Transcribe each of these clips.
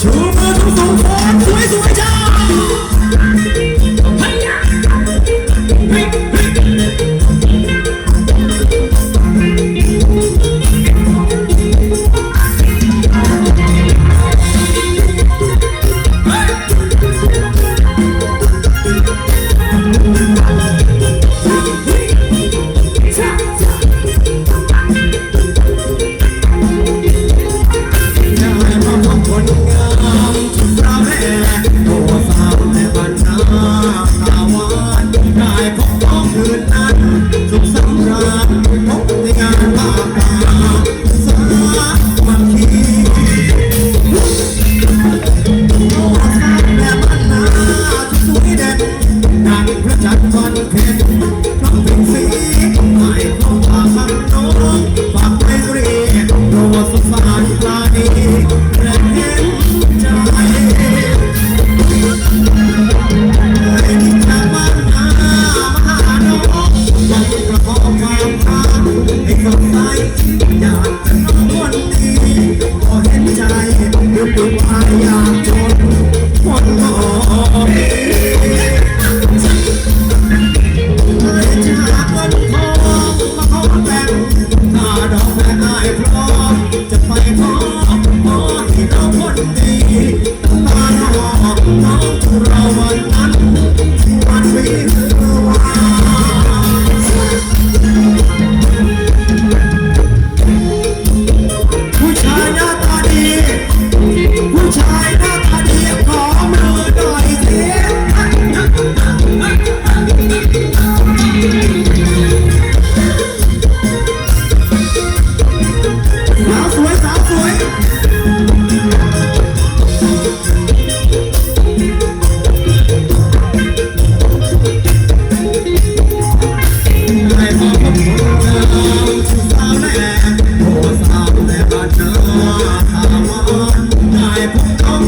ชูมือทุกสองคนสวยสวยจ้า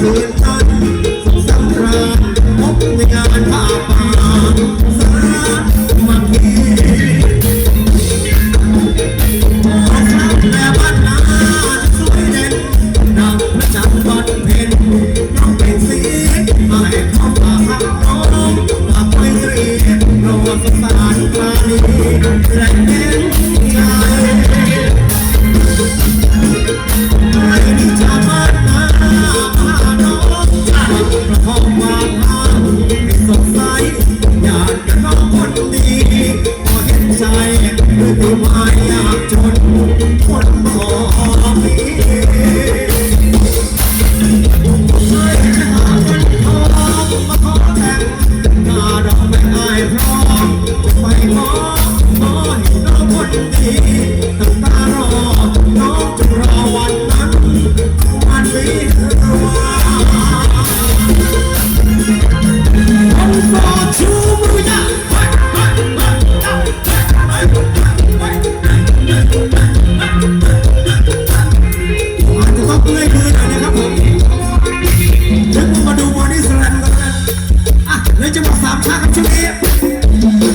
มือนตันสุขสำราญพงานผ้าป่าสามัคคีขอทำแต่บ้านนาสวด่นดังพระจันทร์นเพ็ญน้องเป็นสีมาแอ้ข้าน้องมาไปเรีนรอสงสารกางนี้แรง คนบอกวันนี้ใครจะหาเงินขอมาขอแต่งงานร้องไม่ได้เพราะไม่ขอขอหน้าคนดี